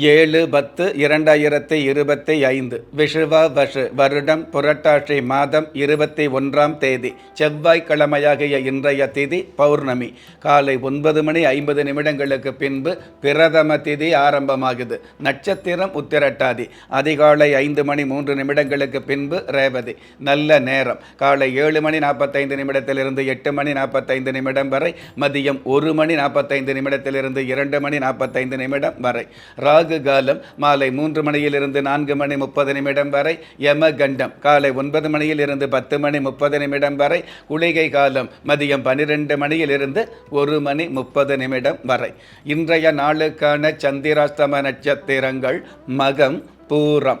ஏழு பத்து இரண்டாயிரத்தி இருபத்தி ஐந்து விஷுவா வஷு வருடம் புரட்டாசி மாதம் இருபத்தி ஒன்றாம் தேதி செவ்வாய்க்கிழமையாகிய இன்றைய திதி பௌர்ணமி. காலை ஒன்பது மணி ஐம்பது நிமிடங்களுக்கு பின்பு பிரதம திதி ஆரம்பமாகுது. நட்சத்திரம் உத்திரட்டாதி. அதிகாலை ஐந்து மணி மூன்று நிமிடங்களுக்கு பின்பு ரேவதி. நல்ல நேரம். காலை ஏழு மணி நாற்பத்தைந்து நிமிடத்திலிருந்து எட்டு மணி நாற்பத்தைந்து நிமிடம் வரை மதியம் ஒரு மணி நாற்பத்தைந்து நிமிடத்திலிருந்து இரண்டு மணி நாற்பத்தைந்து நிமிடம் வரை. ராகு காலம் மாலை மூன்று மணியிலிருந்து நான்கு மணி முப்பது நிமிடம் வரை யம கண்டம் காலை ஒன்பது மணியிலிருந்து பத்து மணி முப்பது நிமிடம் வரை குளிகை காலம் மதியம் பன்னிரெண்டு மணியிலிருந்து ஒரு மணி முப்பது நிமிடம் வரை. இன்றைய நாளுக்கான சந்திராஸ்தம நட்சத்திரங்கள் மகம் பூரம்.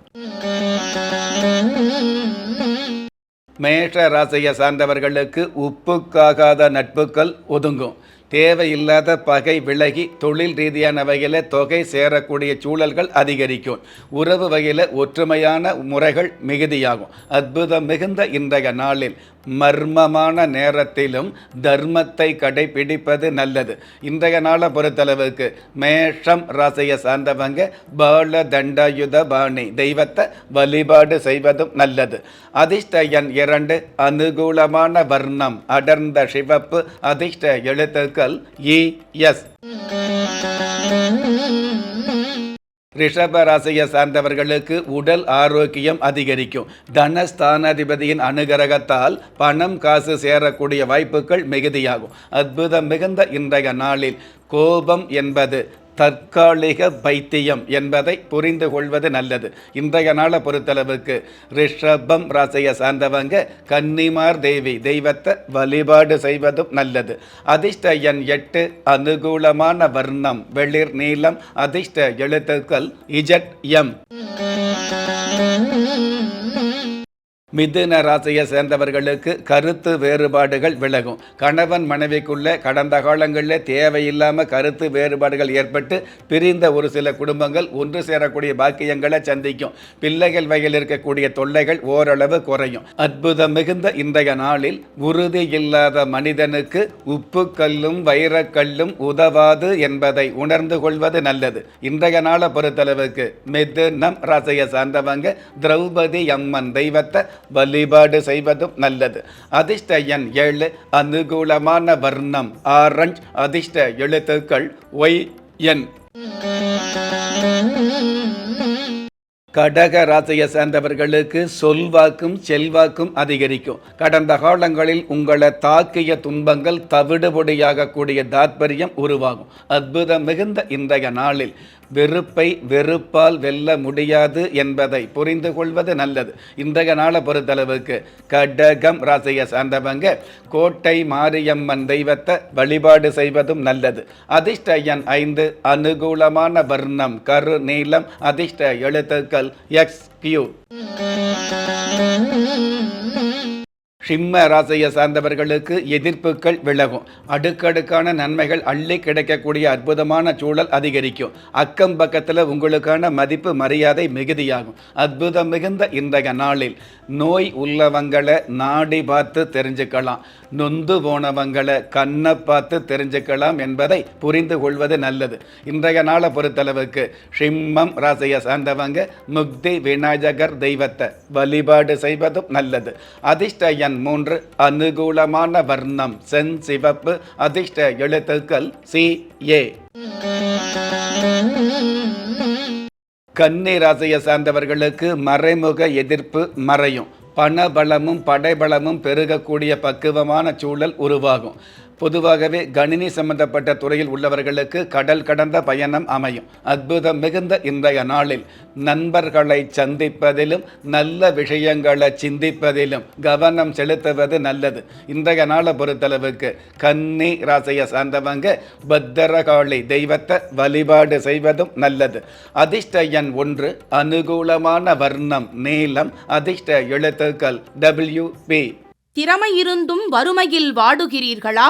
மேஷ ராசியை சார்ந்தவர்களுக்கு உப்புக்காகாத நட்புகள் ஒதுங்கும். தேவையில்லாத பகை விலகி தொழில் ரீதியான வகையில் தொகை சேரக்கூடிய சூழல்கள் அதிகரிக்கும். உறவு வகையில் ஒற்றுமையான முறைகள் மிகுதியாகும். அற்புதம் மிகுந்த இன்றைய நாளில் மர்மமான நேரத்திலும் தர்மத்தை கடைபிடிப்பது நல்லது. இன்றைய நாளை பொறுத்தளவுக்கு மேஷம் ராசியை சார்ந்தவங்க பால தண்டாயுத பாணி தெய்வத்தை வழிபாடு செய்வதும் நல்லது. அதிர்ஷ்ட எண் இரண்டு அனுகூலமான வர்ணம் அடர்ந்த சிவப்பு அதிர்ஷ்ட எழுத்துக்கள் இ எஸ். ரிஷப ராசியை சார்ந்தவர்களுக்கு உடல் ஆரோக்கியம் அதிகரிக்கும். தனஸ்தானாதிபதியின் அனுகிரகத்தால் பணம் காசு சேரக்கூடிய வாய்ப்புகள் மிகுதியாகும். அற்புதம் மிகுந்த இன்றைய நாளில் கோபம் என்பது தற்காலிக பைத்தியம் என்பதை புரிந்து கொள்வது நல்லது. இன்றைய நாளை பொறுத்தளவுக்கு ரிஷபம் ராசியை சார்ந்தவங்க கன்னிமார் தேவி தெய்வத்தை வழிபாடு செய்வதும் நல்லது. அதிர்ஷ்ட எண் எட்டு அனுகூலமான வர்ணம் வெளிர் நீளம் அதிர்ஷ்ட எழுத்துக்கள் இஜட் எம். மிதுன ராசியை சேர்ந்தவர்களுக்கு கருத்து வேறுபாடுகள் விலகும். கணவன் மனைவிக்குள்ளே கடந்த காலங்களில் தேவையில்லாமல் கருத்து வேறுபாடுகள் ஏற்பட்டு பிரிந்த ஒரு சில குடும்பங்கள் ஒன்று சேரக்கூடிய பாக்கியங்களை சந்திக்கும். பிள்ளைகள் வகையில் இருக்கக்கூடிய தொல்லைகள் ஓரளவு குறையும். அற்புதம் மிகுந்த இன்றைய நாளில் உறுதி இல்லாத மனிதனுக்கு உப்பு கல்லும் வைரக்கல்லும் உதவாது என்பதை உணர்ந்து கொள்வது நல்லது. இன்றைய நாளை பொறுத்தளவுக்கு மிதுனம் ராசியை சார்ந்தவங்க திரௌபதி அம்மன் தெய்வத்தை வழிபாடு செய்வதும் நல்லது. அதிர்ஷ்ட எண் ஏழு அனுகூலமான வர்ணம். ஆரஞ்ச் அதிர்ஷ்ட எழுத்துக்கள் ஒய் என். கடக ராசியை சேர்ந்தவர்களுக்கு சொல்வாக்கும் செல்வாக்கும் அதிகரிக்கும். கடந்த காலங்களில் உங்களை தாக்கிய துன்பங்கள் தவிடுபொடியாகக்கூடிய தாத்பரியம் உருவாகும். அற்புதம் மிகுந்த இன்றைய நாளில் வெறுப்பை வெறுப்பால் வெல்ல முடியாது என்பதை புரிந்து கொள்வது நல்லது. இன்றைய நாளை பொறுத்தளவுக்கு கடகம் ராசியை சார்ந்தவங்க கோட்டை மாரியம்மன் தெய்வத்தை வழிபாடு செய்வதும் நல்லது. அதிர்ஷ்ட எண் ஐந்து அனுகூலமான வர்ணம் கரு நீளம் அதிர்ஷ்ட எழுத்துக்கள் எக்ஸ் கியூ சிம்ம ராசியை சார்ந்தவர்களுக்கு எதிர்ப்புகள் விலகும். அடுக்கடுக்கான நன்மைகள் அள்ளி கிடைக்கக்கூடிய அற்புதமான சூழல் அதிகரிக்கும். அக்கம் பக்கத்தில் உங்களுக்கான மதிப்பு மரியாதை மிகுதியாகும். அற்புதம் மிகுந்த இன்றைய நாளில் நோய் உள்ளவங்களை நாடி பார்த்து தெரிஞ்சுக்கலாம். நொந்து போனவங்களை கண்ணை பார்த்து தெரிஞ்சுக்கலாம் என்பதை புரிந்து கொள்வது நல்லது. இன்றைய நாளை பொறுத்தளவுக்கு சிம்மம் ராசியை சார்ந்தவங்க முக்தி விநாயகர் தெய்வத்தை வழிபாடு செய்வதும் நல்லது. அதிர்ஷ்ட எண் மூன்று அனுகூலமான வர்ணம் சென் சிவப்பு அதிர்ஷ்ட எழுத்துக்கள் சி ஏ. கன்னி ராசியை சார்ந்தவர்களுக்கு மறைமுக எதிர்ப்பு மறையும். பணபலமும் படைபலமும் பெருகக்கூடிய பக்குவமான சூழல் உருவாகும். பொதுவாகவே கணினி சம்பந்தப்பட்ட துறையில் உள்ளவர்களுக்கு கடல் கடந்த பயணம் அமையும். அற்புதம் மிகுந்த இன்றைய நாளில் நண்பர்களை சந்திப்பதிலும் நல்ல விஷயங்களை சிந்திப்பதிலும் கவனம் செலுத்துவது நல்லது. இன்றைய நாளை பொறுத்தளவுக்கு கன்னி ராசியை சார்ந்தவங்க பத்திரகாளி தெய்வத்தை வழிபாடு செய்வதும் நல்லது. அதிர்ஷ்ட எண் ஒன்று அனுகூலமான வர்ணம் நீளம் அதிர்ஷ்ட எழுத்துக்கள் டபிள்யூ பி திறமை இருந்தும் வறுமையில் வாடுகிறீர்களா?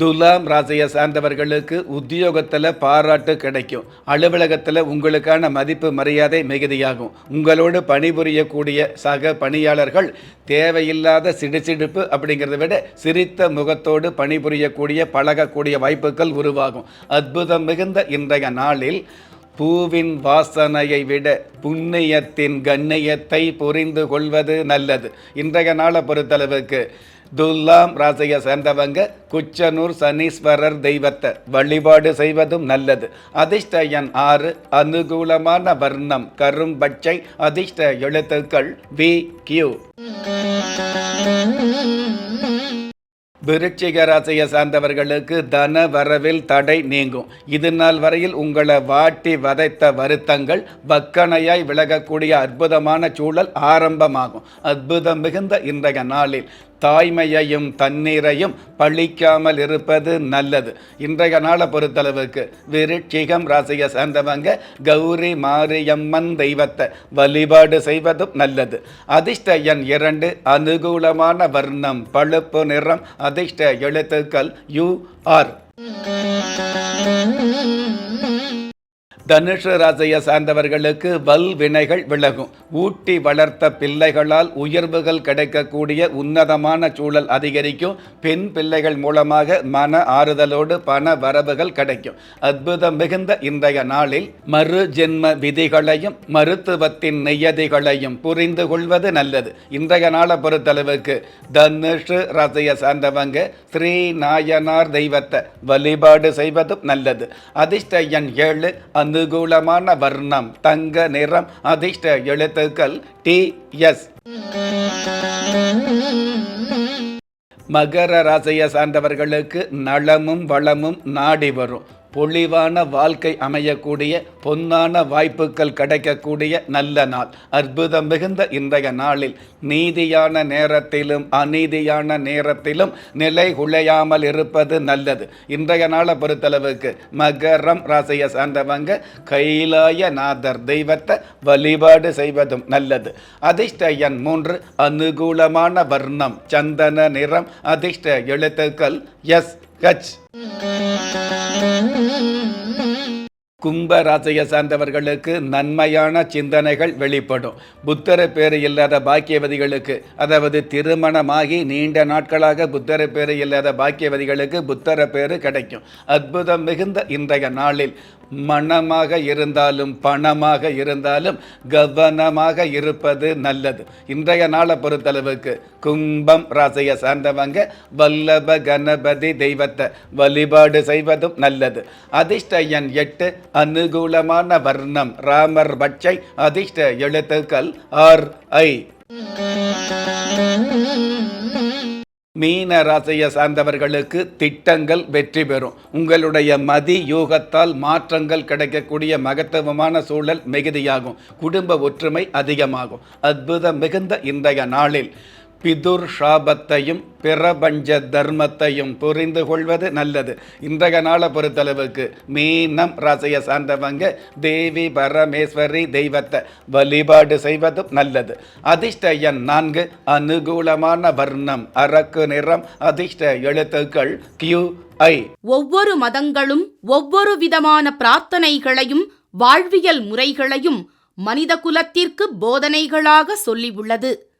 துலாம் ராசியை சார்ந்தவர்களுக்கு உத்தியோகத்தில் பாராட்டு கிடைக்கும். அலுவலகத்தில் உங்களுக்கான மதிப்பு மரியாதை மிகுதியாகும். உங்களோடு பணிபுரியக்கூடிய சக பணியாளர்கள் தேவையில்லாத சிடுசிடுப்பு அப்படிங்கிறத விட சிரித்த முகத்தோடு பணிபுரியக்கூடிய பழகக்கூடிய வாய்ப்புகள் உருவாகும். அற்புதம் மிகுந்த இன்றைய நாளில் பூவின் வாசனையை விட புண்ணியத்தின் கண்ணியத்தை புரிந்து கொள்வது நல்லது. இன்றைய நாளை பொறுத்தளவுக்கு துல்லாம் ராசியை சேர்ந்தவங்க குச்சனூர் சனீஸ்வரர் தெய்வத்தை வழிபாடு செய்வதும் நல்லது. அதிர்ஷ்ட எண் ஆறு அனுகூலமான வர்ணம் கரும்பச்சை அதிர்ஷ்ட எழுத்துக்கள் வி கியூ விருச்சிக ராசியை சார்ந்தவர்களுக்கு தன வரவில் தடை நீங்கும். இது நாள் வரையில் உங்களை வாட்டி வதைத்த வருத்தங்கள் வக்கணையாய் விலகக்கூடிய அற்புதமான சூழல் ஆரம்பமாகும். அற்புதம் மிகுந்த இன்றைய நாளில் தாய்மையையும் தண்ணீரையும் பழிக்காமல் இருப்பது நல்லது. இன்றைய நாளை பொறுத்தளவுக்கு விருட்சிகம் ராசியை சார்ந்தவங்க கௌரி மாரியம்மன் தெய்வத்தை வழிபாடு செய்வதும் நல்லது. அதிர்ஷ்ட எண் இரண்டு அனுகூலமான வர்ணம் பழுப்பு நிறம் அதிர்ஷ்ட எழுத்துக்கள் யூ ஆர். தனுஷ ராசியை சார்ந்தவர்களுக்கு வல் வினைகள் விலகும். ஊட்டி வளர்த்த பிள்ளைகளால் உயர்வுகள் கிடைக்கக்கூடிய உன்னதமான சூழல் அதிகரிக்கும். பெண் பிள்ளைகள் மூலமாக மன ஆறுதலோடு பண வரவுகள் கிடைக்கும். அற்புதம் மிகுந்த இன்றைய நாளில் மறு ஜென்ம விதிகளையும் மருத்துவத்தின் நெய்யதிகளையும் புரிந்து கொள்வது நல்லது. இன்றைய நாளை பொறுத்தளவுக்கு தனுஷ் ராசியை சார்ந்தவங்க ஸ்ரீ நாயனார் தெய்வத்தை வழிபாடு செய்வதும் நல்லது. அதிர்ஷ்ட எண் ஏழு அனுகூலமான வர்ணம் தங்க நிறம் அதிர்ஷ்ட எழுத்துக்கள் டி எஸ் மகர ராசியை சார்ந்தவர்களுக்கு நலமும் வளமும் நாடி வரும். பொழிவான வாழ்க்கை அமையக்கூடிய பொன்னான வாய்ப்புகள் கிடைக்கக்கூடிய நல்ல நாள். அற்புதம் மிகுந்த இன்றைய நாளில் நீதியான நேரத்திலும் அநீதியான நேரத்திலும் நிலை குலையாமல் இருப்பது நல்லது. இன்றைய நாளை பொறுத்தளவுக்கு மகரம் ராசியை சார்ந்தவங்க கைலாய நாதர் தெய்வத்தை வழிபாடு செய்வதும் நல்லது. அதிர்ஷ்ட எண் மூன்று அனுகூலமான வர்ணம் சந்தன நிறம் அதிர்ஷ்ட எழுத்துக்கள் எஸ் ஹச் கும்ப ராசியை சார்ந்தவர்களுக்கு நன்மையான சிந்தனைகள் வெளிப்படும். புத்தர பேறு இல்லாத பாக்கியவதிகளுக்கு அதாவது திருமணமாகி நீண்ட நாட்களாக புத்தர பேறு இல்லாத பாக்கியவதிகளுக்கு புத்தர பேறு கிடைக்கும். அற்புதம் மிகுந்த இன்றைய நாளில் மனமாக இருந்தாலும் பணமாக இருந்தாலும் கவனமாக இருப்பது நல்லது. இன்றைய நாளை பொறுத்தளவுக்கு கும்பம் ராசியை சார்ந்தவங்க வல்லப கணபதி தெய்வத்தை வழிபாடு செய்வதும் நல்லது. அதிர்ஷ்ட எண் எட்டு அனுகூலமான வர்ணம் ராமர் பட்சை அதிர்ஷ்ட எழுத்துக்கள் ஆர் ஐ. மீன ராசியை சார்ந்தவர்களுக்கு திட்டங்கள் வெற்றி பெறும். உங்களுடைய மதி யோகத்தால் மாற்றங்கள் கிடைக்கக்கூடிய மகத்துவமான சூழல் மிகுதியாகும். குடும்ப ஒற்றுமை அதிகமாகும். அற்புதம் மிகுந்த இன்றைய நாளில் பிதுர் சாபத்தையும் பிரபஞ்ச தர்மத்தையும் புரிந்து கொள்வது நல்லது. இன்றைய நாளை பொறுத்தளவுக்கு மீனம் ராசியை சார்ந்தவங்க தேவி பரமேஸ்வரி தெய்வத்தை வழிபாடு செய்வதும் நல்லது. அதிர்ஷ்ட எண் நான்கு அனுகூலமான வர்ணம் அரக்கு நிறம் அதிர்ஷ்ட எழுத்துக்கள் கியூ ஐ ஒவ்வொரு மதங்களும் ஒவ்வொரு விதமான பிரார்த்தனைகளையும் வாழ்வியல் முறைகளையும் மனித குலத்திற்கு போதனைகளாக சொல்லியுள்ளது